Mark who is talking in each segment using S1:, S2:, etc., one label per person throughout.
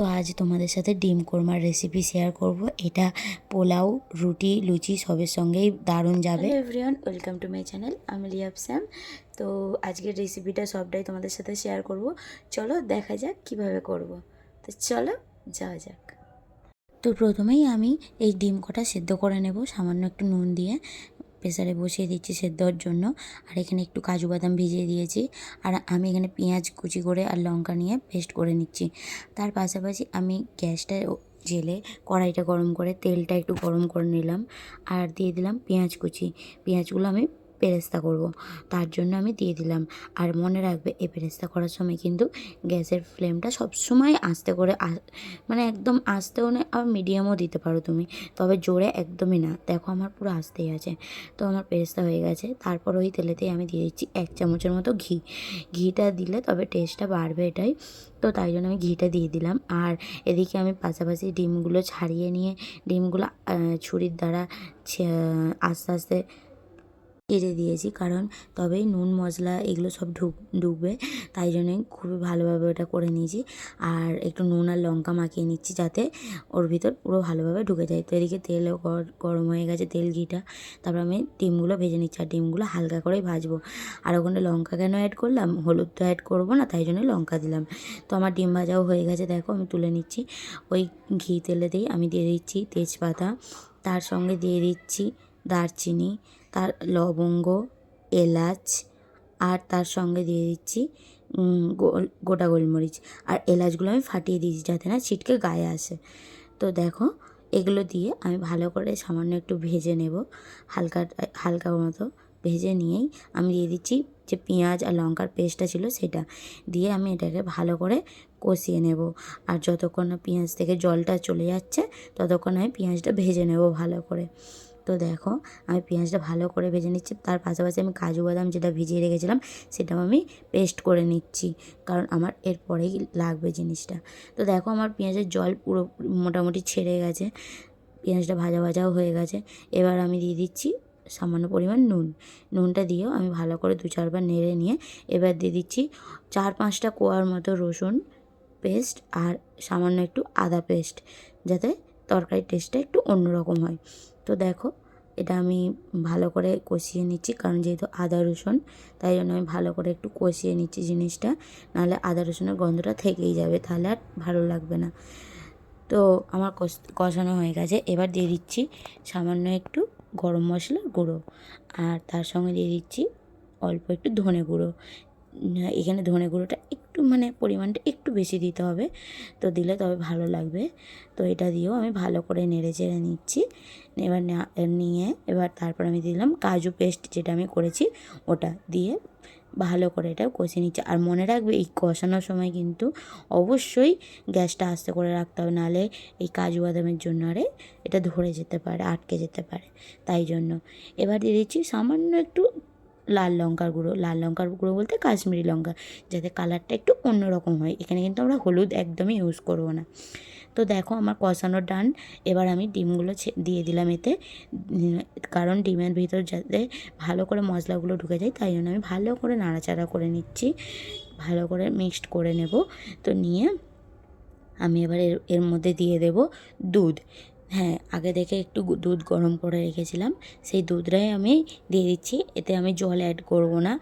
S1: তো আজ তোমাদের সাথে ডিম কোরমার রেসিপি শেয়ার করব। এটা পোলাও রুটি লুচি সবের সঙ্গেই দারুণ যাবে।
S2: Everyone welcome to my channel আমি লিয়াব স্যাম তো আজকের রেসিপিটা সবটাই তোমাদের সাথে শেয়ার করব। চলো দেখা যাক কীভাবে করব। তো চলো যাওয়া যাক।
S1: তো প্রথমেই আমি এই ডিম কটা সেদ্ধ করে নেব সামান্য একটু নুন দিয়ে। প্রেসারে বসিয়ে দিচ্ছি সেদ্ধর জন্য। আর এখানে একটু কাজু বাদাম ভিজিয়ে দিয়েছি। আর আমি এখানে পেঁয়াজ কুচি করে আর লঙ্কা নিয়ে পেস্ট করে নিচ্ছি। তার পাশাপাশি আমি গ্যাসটা জেলে কড়াইটা গরম করে তেলটা একটু গরম করে নিলাম। আর দিয়ে দিলাম পেঁয়াজ কুচি। পেঁয়াজগুলো আমি পেরেস্তা করব। তার জন্য আমি দিয়ে দিলাম। আর মনে রাখবে, এই পেরেস্তা করার সময় কিন্তু গ্যাসের ফ্লেমটা সবসময় আস্তে করে মানে একদম আস্তেও না আর মিডিয়ামও দিতে পারো তুমি। তবে জোরে একদমই না। দেখো আমার পুরো আস্তেই আছে। তো আমার পেরেস্তা হয়ে গেছে। তারপর ওই তেলেতেই আমি দিয়ে দিচ্ছি এক চামচের মতো ঘি। ঘিটা দিলে তবে টেস্টটা বাড়বে এটাই। তো তাই জন্য আমি ঘিটা দিয়ে দিলাম। আর এদিকে আমি পাশাপাশি ডিমগুলো ছাড়িয়ে নিয়ে, ডিমগুলো ছুরির দ্বারা আস্তে আস্তে কেটে দিয়েছি। কারণ তবেই নুন মশলা এগুলো সব ঢুক, ঢুকবে। তাই জন্যই খুবই ভালোভাবে ওটা করে নিয়েছি। আর একটু নুন আর লঙ্কা মাখিয়ে নিচ্ছি যাতে ওর ভিতর পুরো ভালোভাবে ঢুকে যায়। তো এদিকে তেলও গর- গরম হয়ে গেছে তেল, ঘিটা। তারপর আমি ডিমগুলো ভেজে নিচ্ছি আর ডিমগুলো হালকা করেই ভাজবো। আর ওখানে লঙ্কা কেন অ্যাড করলাম? হলুদ তো অ্যাড করব না, তাই জন্য লঙ্কা দিলাম। তো আমার ডিম ভাজাও হয়ে গেছে, দেখো আমি তুলে নিচ্ছি। ওই ঘি তেলেতেই আমি দিয়ে দিচ্ছি তেজপাতা। তার সঙ্গে দিয়ে দিচ্ছি দারচিনি, তার লবঙ্গ, এলাচ, আর তার সঙ্গে দিয়ে দিচ্ছি গোটা গোলমরিচ। আর এলাচগুলো আমি ফাটিয়ে দিয়েছি যাতে না ছিটকে গায়ে আসে। তো দেখো, এগুলো দিয়ে আমি ভালো করে সামান্য একটু ভেজে নেব। হালকা হালকা মতো ভেজে নিয়েই আমি দিয়ে দিচ্ছি যে পেঁয়াজ আর লঙ্কার পেস্টটা ছিল সেটা। দিয়ে আমি এটাকে ভালো করে কষিয়ে নেব। আর যতক্ষণ না পেঁয়াজ থেকে জলটা চলে যাচ্ছে, ততক্ষণ আমি পেঁয়াজটা ভেজে নেব ভালো করে। তো দেখো, আমি পেঁয়াজটা ভালো করে ভেজে নিচ্ছি। তার পাশাপাশি আমি কাজু বাদাম যেটা ভিজিয়ে রেখেছিলাম, সেটাও আমি পেস্ট করে নিচ্ছি। কারণ আমার এরপরেই লাগবে জিনিসটা। তো দেখো, আমার পেঁয়াজের জল পুরো মোটামুটি ছেড়ে গেছে। পেঁয়াজটা ভাজা ভাজাও হয়ে গেছে। এবার আমি দিয়ে দিচ্ছি সামান্য পরিমাণ নুন। নুনটা দিয়েও আমি ভালো করে দু চারবার নেড়ে নিয়ে এবার দিয়ে দিচ্ছি চার পাঁচটা কোয়ার মতো রসুন পেস্ট আর সামান্য একটু আদা পেস্ট যাতে তরকারির টেস্টটা একটু অন্যরকম হয়। তো দেখো এটা আমি ভালো করে কষিয়ে নিচ্ছি, কারণ যেহেতু আদা রসুন, তাই জন্য আমি ভালো করে একটু কষিয়ে নিচ্ছি জিনিসটা, নাহলে আদা রসুনের গন্ধটা থেকেই যাবে, তাহলে আর ভালো লাগবে না। তো আমার কষ- কষানো হয়ে গেছে, এবার দিয়ে দিচ্ছি সামান্য একটু গরম মশলার গুঁড়ো, আর তার সঙ্গে দিয়ে দিচ্ছি অল্প একটু ধনে গুঁড়ো। এখানে ধনে গুঁড়োটা একটু মানে পরিমাণটা একটু বেশি দিতে হবে। তো দিলে তবে ভালো লাগবে। তো এটা দিয়েও আমি ভালো করে নেড়ে চেড়ে নিচ্ছি। এবার নিয়ে এবার তারপর আমি দিলাম কাজু পেস্ট যেটা আমি করেছি, ওটা দিয়ে ভালো করে এটা কষিয়ে নিচ্ছি। আর মনে রাখবে এই কষানোর সময় কিন্তু অবশ্যই গ্যাসটা আস্তে করে রাখতে হবে নাহলে এই কাজু বাদামের জন্য আরে এটা ধরে যেতে পারে, আটকে যেতে পারে। তাই জন্য। এবার দিয়ে দিচ্ছি সামান্য একটু লাল লঙ্কার গুঁড়ো, লাল লঙ্কার গুঁড়ো বলতে কাশ্মীরি লঙ্কা, যাতে কালারটা একটু অন্যরকম হয়। এখানে কিন্তু আমরা হলুদ একদমই ইউজ করব না। তো দেখো আমার কষানো ডান, এবার আমি ডিমগুলো দিয়ে দিলাম এতে। কারণ ডিমের ভিতর যাতে ভালো করে মশলাগুলো ঢুকে যায়, তাই জন্য আমি ভালো করে নাড়াচাড়া করে নিচ্ছি। ভালো করে মিক্সড করে নেব। তো নিয়ে আমি এবার এর এর মধ্যে দিয়ে দেব দুধ। হ্যাঁ আগে থেকে একটু দুধ গরম করে রেখেছিলাম। সেই দুধটাই আমি দিয়ে দিচ্ছি। এতে আমি জল অ্যাড করব না।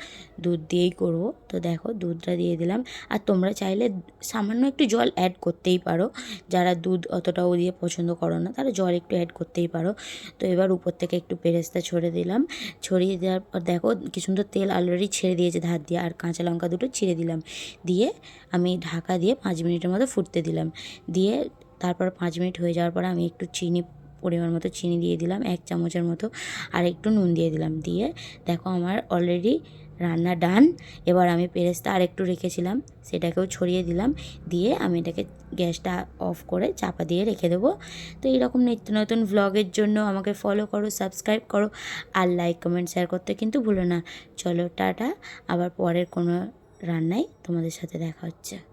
S1: দুধ দিয়েই করব। তো দেখো, দুধটা দিয়ে দিলাম। আর তোমরা চাইলে সামান্য একটু জল অ্যাড করতেই পারো। যারা দুধ অতটাও দিয়ে পছন্দ করো না, তারা জল একটু অ্যাড করতেই পারো। তো এবার উপর থেকে একটু পেরেস্তা ছড়ে দিলাম। ছড়িয়ে দেওয়ার পর দেখো, কি সুন্দর তেল অলরেডি ছেড়ে দিয়েছে ধার দিয়ে। আর কাঁচা লঙ্কা দুটো ছিঁড়ে দিলাম। দিয়ে আমি ঢাকা দিয়ে পাঁচ মিনিটের মতো ফুটতে দিলাম। দিয়ে তারপর পাঁচ মিনিট হয়ে যাওয়ার পরে আমি একটু চিনি পরিমাণ মতো চিনি দিয়ে দিলাম, এক চামচের মতো, আর একটু নুন দিয়ে দিলাম। দিয়ে দেখো আমার অলরেডি রান্না ডান এবার আমি পেরেস্তা আর একটু রেখেছিলাম, সেটাকেও ছড়িয়ে দিলাম। দিয়ে আমি এটাকে গ্যাসটা অফ করে চাপা দিয়ে রেখে দেবো। তো এইরকম নিত্য নতুন ভ্লগের জন্য আমাকে ফলো করো সাবস্ক্রাইব করো, আর লাইক কমেন্ট শেয়ার করতে কিন্তু ভুলো না। চলো, টাটা। আবার পরের কোনো রান্নায় তোমাদের সাথে দেখা হচ্ছে।